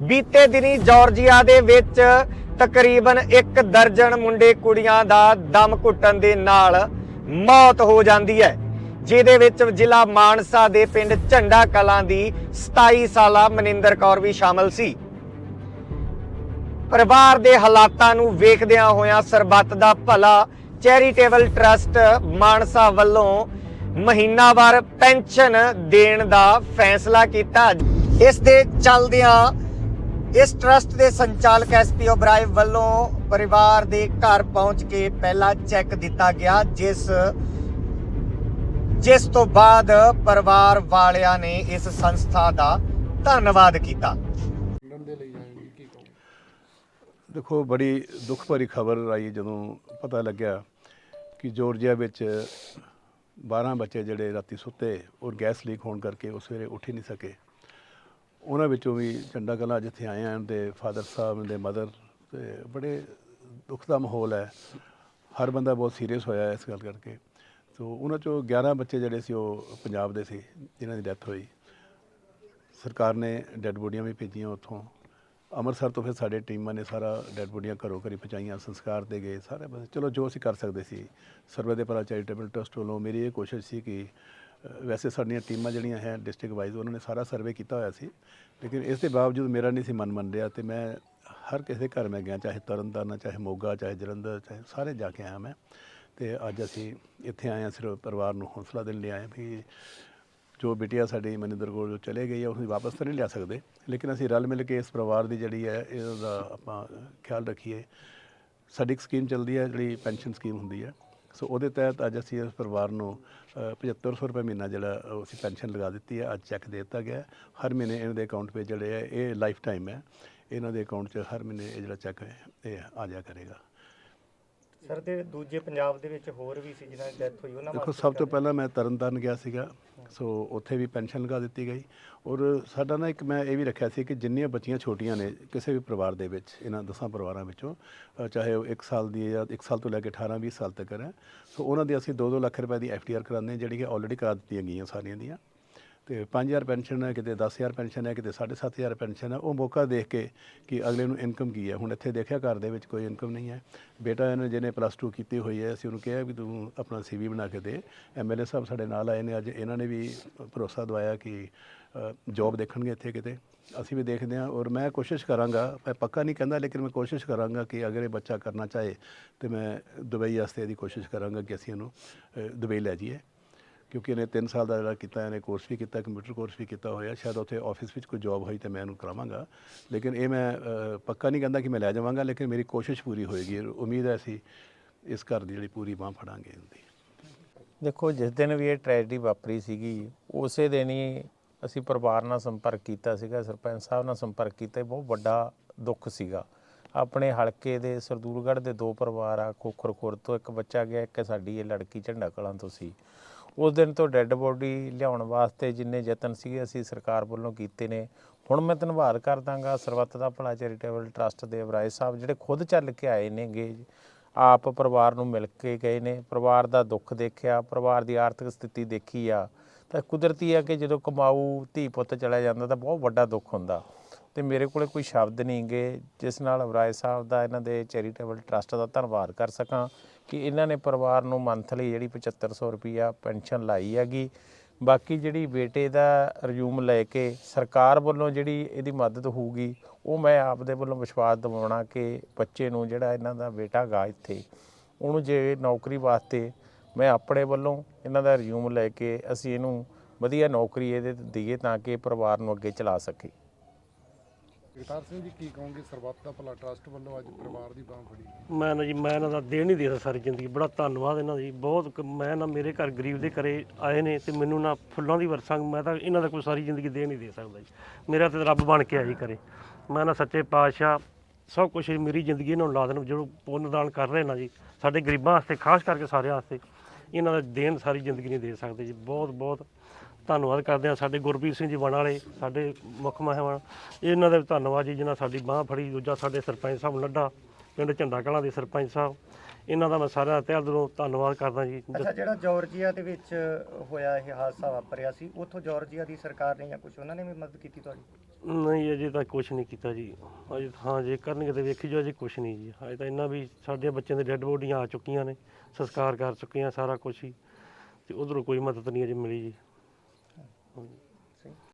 ਬੀਤੇ ਦਿਨੀ ਜਾਰਜੀਆ ਦੇ ਵਿੱਚ ਤਕਰੀਬਨ 1 ਦਰਜਨ ਮੁੰਡੇ ਕੁੜੀਆਂ ਦਾ ਦਮ ਘੁੱਟਣ ਦੇ ਨਾਲ ਮੌਤ ਹੋ ਜਾਂਦੀ ਹੈ, ਜਿਹਦੇ ਵਿੱਚ ਜ਼ਿਲ੍ਹਾ ਮਾਨਸਾ ਦੇ ਪਿੰਡ ਝੰਡਾ ਕਲਾਂ ਦੀ 27 ਸਾਲਾ ਮਨਿੰਦਰ ਕੌਰ ਵੀ ਸ਼ਾਮਲ ਸੀ। ਪਰਿਵਾਰ ਦੇ ਹਾਲਾਤਾਂ ਨੂੰ ਵੇਖਦਿਆਂ ਹੋਇਆਂ ਸਰਬੱਤ ਦਾ ਭਲਾ ਚੈਰੀਟੇਬਲ ਟਰਸਟ ਮਾਨਸਾ ਵੱਲੋਂ ਮਹੀਨਾਵਾਰ ਪੈਨਸ਼ਨ ਦੇਣ ਦਾ ਫੈਸਲਾ ਕੀਤਾ। ਇਸ ਦੇ ਚੱਲਦਿਆਂ ਇਸ ਟਰਸਟ ਦੇ ਸੰਚਾਲਕ ਐਸਪੀ ਓਬਰਾਏ ਵੱਲੋਂ ਪਰਿਵਾਰ ਦੇ ਘਰ ਪਹੁੰਚ ਕੇ ਪਹਿਲਾ ਚੈੱਕ ਦਿੱਤਾ ਗਿਆ ਜਿਸ ਜਿਸ ਤੋਂ ਬਾਅਦ ਪਰਿਵਾਰ ਵਾਲਿਆਂ ਨੇ ਇਸ ਸੰਸਥਾ ਦਾ ਧੰਨਵਾਦ ਕੀਤਾ। ਲੰਡਨ ਦੇ ਲਈ ਜਾਣਗੇ ਕੀ ਕਹੋ ਦੇਖੋ ਬੜੀ ਦੁੱਖ ਭਰੀ ਖਬਰ ਆਈ ਜਦੋਂ ਪਤਾ ਲੱਗਿਆ ਕਿ ਜਾਰਜੀਆ ਵਿੱਚ 12 ਬੱਚੇ ਜਿਹੜੇ ਰਾਤੀ ਸੁੱਤੇ ਔਰ ਗੈਸ ਲੀਕ ਹੋਣ ਕਰਕੇ ਉਹ ਸਵੇਰੇ ਉੱਠ ਹੀ ਨਹੀਂ ਸਕੇ। ਉਹਨਾਂ ਵਿੱਚੋਂ ਵੀ ਚੰਡਾ ਕਲਾ ਜਿੱਥੇ ਆਏ ਹਨ ਦੇ ਫਾਦਰ ਸਾਹਿਬ ਦੇ ਮਦਰ ਤੇ ਬੜੇ ਦੁੱਖ ਦਾ ਮਾਹੌਲ ਹੈ। ਹਰ ਬੰਦਾ ਬਹੁਤ ਸੀਰੀਅਸ ਹੋਇਆ ਇਸ ਗੱਲ ਕਰਕੇ। ਸੋ ਉਹਨਾਂ ਚੋਂ 11 ਬੱਚੇ ਜਿਹੜੇ ਸੀ ਉਹ ਪੰਜਾਬ ਦੇ ਸੀ, ਜਿਨ੍ਹਾਂ ਦੀ ਡੈਥ ਹੋਈ। ਸਰਕਾਰ ਨੇ ਡੈੱਡ ਬੋਡੀਆਂ ਵੀ ਭੇਜੀਆਂ ਉੱਥੋਂ। ਅੰਮ੍ਰਿਤਸਰ ਤੋਂ ਫਿਰ ਸਾਡੇ ਟੀਮਾਂ ਨੇ ਸਾਰਾ ਡੈੱਡ ਬੋਡੀਆਂ ਘਰੋਂ ਘਰੀ ਪਹੁੰਚਾਈਆਂ, ਸੰਸਕਾਰ ਤੇ ਗਏ, ਸਾਰੇ ਬਸ ਚਲੋ ਜੋ ਅਸੀਂ ਕਰ ਸਕਦੇ ਸੀ, ਸਰਵੇ ਦੇ ਭਲਾ ਚੈਰੀਟੇਬਲ ਟਰਸਟ ਵੱਲੋਂ ਮੇਰੀ ਇਹ ਕੋਸ਼ਿਸ਼ ਸੀ ਕਿ ਵੈਸੇ ਸਾਡੀਆਂ ਟੀਮਾਂ ਜਿਹੜੀਆਂ ਹੈ ਡਿਸਟ੍ਰਿਕਟ ਵਾਈਜ਼ ਉਹਨਾਂ ਨੇ ਸਾਰਾ ਸਰਵੇ ਕੀਤਾ ਹੋਇਆ ਸੀ। ਲੇਕਿਨ ਇਸ ਦੇ ਬਾਵਜੂਦ ਮੇਰਾ ਨਹੀਂ ਸੀ ਮਨ ਮੰਨ ਰਿਹਾ ਤੇ ਮੈਂ ਹਰ ਕਿਸੇ ਘਰ ਮੈਂ ਗਿਆ, ਚਾਹੇ ਤਰਨਤਾਰਨ, ਚਾਹੇ ਮੋਗਾ, ਚਾਹੇ ਜਲੰਧਰ, ਚਾਹੇ ਸਾਰੇ ਜਾ ਕੇ ਆਇਆ ਮੈਂ। ਤੇ ਅੱਜ ਅਸੀਂ ਇੱਥੇ ਆਏ ਹਾਂ, ਸਿਰਫ ਪਰਿਵਾਰ ਨੂੰ ਹੌਸਲਾ ਦੇਣ ਲਈ ਆਏ ਵੀ ਜੋ ਬਿਟਿਆ ਸਾਡੀ ਮਨਿੰਦਰ ਕੋਲ ਜੋ ਚਲੇ ਗਈ ਹੈ, ਉਹਨੂੰ ਵਾਪਸ ਤਾਂ ਨਹੀਂ ਲਿਆ ਸਕਦੇ। ਲੇਕਿਨ ਅਸੀਂ ਰਲ ਮਿਲ ਕੇ ਇਸ ਪਰਿਵਾਰ ਦੀ ਜਿਹੜੀ ਹੈ, ਇਹਦਾ ਆਪਾਂ ਖਿਆਲ ਰੱਖੀਏ, ਸਾਡੀ ਇੱਕ ਸਕੀਮ ਚੱਲਦੀ ਹੈ, ਜਿਹੜੀ ਪੈਨਸ਼ਨ ਸਕੀਮ ਹੁੰਦੀ ਹੈ। ਸੋ ਉਹਦੇ ਤਹਿਤ ਅੱਜ ਅਸੀਂ ਇਸ ਪਰਿਵਾਰ ਨੂੰ ਅ, 7500 ਰੁਪਏ ਮਹੀਨਾ ਜਿਹੜਾ ਉਹ ਅਸੀਂ ਪੈਨਸ਼ਨ ਲਗਾ ਦਿੱਤੀ ਹੈ ਅੱਜ ਚੈੱਕ ਦੇ ਦਿੱਤਾ ਗਿਆ ਹਰ ਮਹੀਨੇ ਇਹਨਾਂ ਦੇ ਅਕਾਊਂਟ 'ਤੇ ਜਿਹੜੇ ਹੈ ਇਹ ਲਾਈਫ ਟਾਈਮ ਹੈ। ਇਹਨਾਂ ਦੇ ਅਕਾਊਂਟ 'ਚ ਹਰ ਮਹੀਨੇ ਇਹ ਜਿਹੜਾ ਚੈੱਕ ਹੈ ਇਹ ਆ ਜਾ ਕਰੇਗਾ। ਸਰ ਤੇ ਦੂਜੇ ਪੰਜਾਬ ਦੇ ਵਿੱਚ ਹੋਰ ਵੀ ਸੀ ਜਿਨ੍ਹਾਂ ਦੀ ਡੈਥ ਹੋਈ ਉਹਨਾਂ ਦੇਖੋ ਸਭ ਤੋਂ ਪਹਿਲਾਂ ਮੈਂ ਤਰਨਤਾਰਨ ਗਿਆ ਸੀਗਾ ਸੋ ਉੱਥੇ ਵੀ ਪੈਨਸ਼ਨ ਲਗਾ ਦਿੱਤੀ ਗਈ। ਔਰ ਸਾਡਾ ਨਾ ਇੱਕ ਮੈਂ ਇਹ ਵੀ ਰੱਖਿਆ ਸੀ ਕਿ ਜਿੰਨੀਆਂ ਬੱਚੀਆਂ ਛੋਟੀਆਂ ਨੇ ਕਿਸੇ ਵੀ ਪਰਿਵਾਰ ਦੇ ਵਿੱਚ ਇਹਨਾਂ ਦਸਾਂ ਪਰਿਵਾਰਾਂ ਵਿੱਚੋਂ ਚਾਹੇ ਉਹ 1 ਸਾਲ ਦੀ ਜਾਂ 1 ਸਾਲ ਤੋਂ ਲੈ ਕੇ 18 20 ਸਾਲ ਤੱਕ ਹੈ। ਸੋ ਉਹਨਾਂ ਦੀ ਅਸੀਂ 2-2 ਲੱਖ ਰੁਪਏ ਦੀ ਐਫਡੀਆਰ ਕਰਾਉਂਦੇ ਹਾਂ ਜਿਹੜੀ ਕਿ ਆਲਰੇਡੀ ਕਰਾ ਦਿੱਤੀਆਂ ਗਈਆਂ ਸਾਰੀਆਂ ਦੀਆਂ। ਤੇ 5000 ਪੈਨਸ਼ਨ ਹੈ, ਕਿਤੇ 10000 ਪੈਨਸ਼ਨ ਹੈ, ਕਿਤੇ 7500 ਪੈਨਸ਼ਨ ਹੈ, ਉਹ ਮੌਕਾ ਦੇਖ ਕੇ ਕਿ ਅਗਲੇ ਨੂੰ ਇਨਕਮ ਕੀ ਹੈ। ਹੁਣ ਇੱਥੇ ਦੇਖਿਆ ਘਰ ਦੇ ਵਿੱਚ ਕੋਈ ਇਨਕਮ ਨਹੀਂ ਹੈ। ਬੇਟਾ ਇਹਨੇ ਜਿਹਨੇ ਪਲੱਸ 2 ਕੀਤੀ ਹੋਈ ਹੈ, ਅਸੀਂ ਉਹਨੂੰ ਕਿਹਾ ਵੀ ਤੂੰ ਆਪਣਾ ਸੀਵੀ ਬਣਾ ਕੇ ਦੇ। ਐਮਐਲਏ ਸਾਹਿਬ ਸਾਡੇ ਨਾਲ ਆਏ ਨੇ, ਅੱਜ ਇਹਨਾਂ ਨੇ ਵੀ ਭਰੋਸਾ ਦਵਾਇਆ ਕਿ ਜੌਬ ਦੇਖਣਗੇ ਇੱਥੇ ਕਿਤੇ। ਅਸੀਂ ਵੀ ਦੇਖਦੇ ਹਾਂ ਔਰ ਮੈਂ ਕੋਸ਼ਿਸ਼ ਕਰਾਂਗਾ, ਮੈਂ ਪੱਕਾ ਨਹੀਂ ਕਹਿੰਦਾ, ਲੇਕਿਨ ਮੈਂ ਕੋਸ਼ਿਸ਼ ਕਰਾਂਗਾ ਕਿ ਅਗਰ ਇਹ ਬੱਚਾ ਕਰਨਾ ਚਾਹੇ, ਤੇ ਮੈਂ ਦੁਬਈ ਵਾਸਤੇ ਇਹਦੀ ਕੋਸ਼ਿਸ਼ ਕਰਾਂਗਾ ਕਿ ਅਸੀਂ ਇਹਨੂੰ ਦੁਬਈ ਲੈ ਜਾਈਏ। ਕਿਉਂਕਿ ਇਹਨੇ 3 ਸਾਲ ਦਾ ਜਿਹੜਾ ਕੀਤਾ, ਇਹਨੇ ਕੋਰਸ ਵੀ ਕੀਤਾ ਕੰਪਿਊਟਰ ਕੋਰਸ ਵੀ ਕੀਤਾ ਹੋਇਆ। ਸ਼ਾਇਦ ਉੱਥੇ ਆਫਿਸ ਵਿੱਚ ਕੋਈ ਜੌਬ ਹੋਈ ਤੇ ਮੈਂ ਇਹਨੂੰ ਕਰਾਵਾਂਗਾ। ਲੇਕਿਨ ਇਹ ਮੈਂ ਪੱਕਾ ਨਹੀਂ ਕਹਿੰਦਾ ਕਿ ਮੈਂ ਲੈ ਜਾਵਾਂਗਾ, ਲੇਕਿਨ ਮੇਰੀ ਕੋਸ਼ਿਸ਼ ਪੂਰੀ ਹੋਏਗੀ। ਉਮੀਦ ਹੈ ਅਸੀਂ ਇਸ ਘਰ ਦੀ ਜਿਹੜੀ ਪੂਰੀ ਬਾਹ ਫੜਾਂਗੇ ਇਹਦੀ। ਦੇਖੋ, ਜਿਸ ਦਿਨ ਵੀ ਇਹ ਟ੍ਰੈਜਡੀ ਵਾਪਰੀ ਸੀਗੀ, ਉਸੇ ਦਿਨ ਹੀ ਅਸੀਂ ਪਰਿਵਾਰ ਨਾਲ ਸੰਪਰਕ ਕੀਤਾ ਸੀਗਾ, ਸਰਪੰਚ ਸਾਹਿਬ ਨਾਲ ਸੰਪਰਕ ਕੀਤਾ ਬਹੁਤ ਵੱਡਾ ਦੁੱਖ ਸੀਗਾ। ਆਪਣੇ ਹਲਕੇ ਦੇ ਸਰਦੂਲਗੜ੍ਹ ਦੇ ਦੋ ਪਰਿਵਾਰ ਆ, ਖੋਖਰ ਖੁਰ ਤੋਂ ਇੱਕ ਬੱਚਾ ਗਿਆ, ਇੱਕ ਸਾਡੀ, ਇਹ ਲੜਕੀ ਝੰਡਾ ਕਲਾਂ ਤੋਂ ਸੀ। ਉਸ ਦਿਨ ਤੋਂ ਡੈੱਡ ਬੋਡੀ ਲਿਆਉਣ ਵਾਸਤੇ ਜਿੰਨੇ ਯਤਨ ਸੀਗੇ ਅਸੀਂ ਸਰਕਾਰ ਵੱਲੋਂ ਕੀਤੇ ਨੇ। ਹੁਣ ਮੈਂ ਧੰਨਵਾਦ ਕਰਦਾਂਗਾ ਸਰਬੱਤ ਦਾ ਭਲਾ ਚੈਰੀਟੇਬਲ ਟਰਸਟ ਦੇ ਅਬਰਾਏ ਸਾਹਿਬ ਜਿਹੜੇ ਖੁਦ ਚੱਲ ਕੇ ਆਏ ਨੇਗੇ। ਆਪ ਪਰਿਵਾਰ ਨੂੰ ਮਿਲ ਕੇ ਗਏ ਨੇ। ਪਰਿਵਾਰ ਦਾ ਦੁੱਖ ਦੇਖਿਆ, ਪਰਿਵਾਰ ਦੀ ਆਰਥਿਕ ਸਥਿਤੀ ਦੇਖੀ ਆ। ਤਾਂ ਕੁਦਰਤੀ ਆ ਕਿ ਜਦੋਂ ਕਮਾਊ ਧੀ ਪੁੱਤ ਚਲਾ ਜਾਂਦਾ ਤਾਂ ਬਹੁਤ ਵੱਡਾ ਦੁੱਖ ਹੁੰਦਾ। ਤੇ ਮੇਰੇ ਕੋਲੇ ਕੋਈ ਸ਼ਬਦ ਨਹੀਂਗੇ ਜਿਸ ਨਾਲ ਅਵਰਾਏ ਸਾਹਿਬ ਦਾ ਇਹਨਾਂ ਦੇ ਚੈਰੀਟੇਬਲ ਟਰਸਟ ਦਾ ਧੰਨਵਾਦ ਕਰ ਸਕਾਂ। ਕਿ ਇਹਨਾਂ ਨੇ ਪਰਿਵਾਰ ਨੂੰ ਮੰਥਲੀ ਜਿਹੜੀ 7500 ਰੁਪਈਆ ਪੈਨਸ਼ਨ ਲਾਈ ਹੈਗੀ। ਬਾਕੀ ਜਿਹੜੀ ਬੇਟੇ ਦਾ ਰਿਜ਼ਿਊਮ ਲੈ ਕੇ ਸਰਕਾਰ ਵੱਲੋਂ ਜਿਹੜੀ ਇਹਦੀ ਮਦਦ ਹੋਊਗੀ, ਉਹ ਮੈਂ ਆਪਦੇ ਵੱਲੋਂ ਵਿਸ਼ਵਾਸ ਦਿਵਾਉਣਾ ਕਿ ਬੱਚੇ ਨੂੰ ਜਿਹੜਾ ਇਹਨਾਂ ਦਾ ਬੇਟਾ ਗਾ ਇੱਥੇ, ਉਹਨੂੰ ਜੇ ਨੌਕਰੀ ਵਾਸਤੇ ਮੈਂ ਆਪਣੇ ਵੱਲੋਂ ਇਹਨਾਂ ਦਾ ਰਿਜ਼ਿਊਮ ਲੈ ਕੇ ਅਸੀਂ ਇਹਨੂੰ ਵਧੀਆ ਨੌਕਰੀ ਇਹਦੇ ਤੇ ਦਈਏ ਤਾਂ ਕਿ ਇਹ ਪਰਿਵਾਰ ਨੂੰ ਅੱਗੇ ਚਲਾ ਸਕੇ। ਜਗਤਾਰ ਸਿੰਘ ਜੀ, ਕੀ ਕਹੋਗੇ? ਸਰਬੱਤ ਦਾ ਭਲਾ ਟਰਸਟ ਵੱਲੋਂ ਅੱਜ ਪਰਿਵਾਰ ਦੀ ਬਾਹ ਫੜੀ। ਮੈਂ ਨਾ ਜੀ, ਮੈਂ ਇਹਨਾਂ ਦਾ ਦੇਣ ਨਹੀਂ ਦੇ ਸਕਦਾ ਸਾਰੀ ਜ਼ਿੰਦਗੀ। ਬੜਾ ਧੰਨਵਾਦ ਇਹਨਾਂ ਦਾ ਜੀ। ਬਹੁਤ ਕ- ਮੈਂ ਨਾ ਮੇਰੇ ਘਰ ਗਰੀਬ ਦੇ ਘਰੇ ਆਏ ਨੇ ਤੇ ਮੈਨੂੰ ਨਾ ਫੁੱਲਾਂ ਦੀ ਵਰਸਾਂ, ਮੈਂ ਤਾਂ ਇਹਨਾਂ ਦਾ ਕੋਈ ਸਾਰੀ ਜ਼ਿੰਦਗੀ ਦੇਣ ਨਹੀਂ ਦੇ ਸਕਦਾ ਜੀ। ਮੇਰਾ ਤੇ ਰੱਬ ਬਣ ਕੇ ਆਇਆ ਜੀ ਘਰੇ। ਮੈਂ ਨਾ ਸੱਚੇ ਪਾਤਸ਼ਾਹ, ਸਭ ਕੁਝ ਮੇਰੀ ਜ਼ਿੰਦਗੀ ਇਹਨਾਂ ਨੂੰ ਲਾ ਦੇਣ ਜੋ ਪੁੰਨ ਦਾਨ ਕਰ ਰਹੇ ਨਾ ਜੀ, ਸਾਡੇ ਗਰੀਬਾਂ ਵਾਸਤੇ, ਖਾਸ ਕਰਕੇ ਸਾਰਿਆਂ ਵਾਸਤੇ, ਇਹਨਾਂ ਦਾ ਦੇਣ ਸਾਰੀ ਜ਼ਿੰਦਗੀ ਨਹੀਂ ਦੇ ਸਕਦੇ ਜੀ। ਬਹੁਤ ਬਹੁਤ ਧੰਨਵਾਦ ਕਰਦੇ ਹਾਂ ਸਾਡੇ ਗੁਰਪ੍ਰੀਤ ਸਿੰਘ ਜੀ ਬਣ ਵਾਲੇ ਸਾਡੇ ਮੁੱਖ ਮਹਿਮਾਨ। ਇਹਨਾਂ ਦਾ ਵੀ ਧੰਨਵਾਦ ਜੀ ਜਿਨ੍ਹਾਂ ਸਾਡੀ ਬਾਹ ਫੜੀ ਦੂਜਾ ਸਾਡੇ ਸਰਪੰਚ ਸਾਹਿਬ ਲੱਡਾ ਪਿੰਡ ਝੰਡਾ ਕਲਾਂ ਦੇ ਸਰਪੰਚ ਸਾਹਿਬ। ਇਹਨਾਂ ਦਾ ਮੈਂ ਸਾਰਿਆਂ ਤਹਿ ਦਿਲੋਂ ਧੰਨਵਾਦ ਕਰਦਾ ਜੀ। ਅੱਛਾ ਜਿਹੜਾ ਜਾਰਜੀਆ ਦੇ ਵਿੱਚ ਹੋਇਆ ਇਹ ਹਾਦਸਾ ਵਾਪਰਿਆ ਸੀ ਉੱਥੋਂ ਜਾਰਜੀਆ ਦੀ ਸਰਕਾਰ ਨੇ ਜਾਂ ਕੁਝ ਉਹਨਾਂ ਨੇ ਵੀ ਮਦਦ ਕੀਤੀ ਤੁਹਾਡੀ? ਨਹੀਂ ਅਜੇ ਤਾਂ ਕੁਝ ਨਹੀਂ ਕੀਤਾ ਜੀ। ਅਜੇ ਹਾਂ ਜੇ ਕਰਨਗੇ ਤੇ ਵੇਖੀ ਜੋ ਅਜੇ ਕੁਝ ਨਹੀਂ ਜੀ। ਅਜੇ ਤਾਂ ਇੰਨਾ ਵੀ ਸਾਡੇ ਬੱਚਿਆਂ ਦੇ ਡੈੱਡ ਬੋਡੀਆਂ ਆ ਚੁੱਕੀਆਂ ਨੇ ਸੰਸਕਾਰ ਕਰ ਚੁੱਕੀਆਂ ਸਾਰਾ ਕੁਝ ਹੀ। ਤੇ ਉਧਰੋਂ ਕੋਈ ਮਦਦ ਨਹੀਂ ਅਜੇ ਮਿਲੀ ਜੀ। si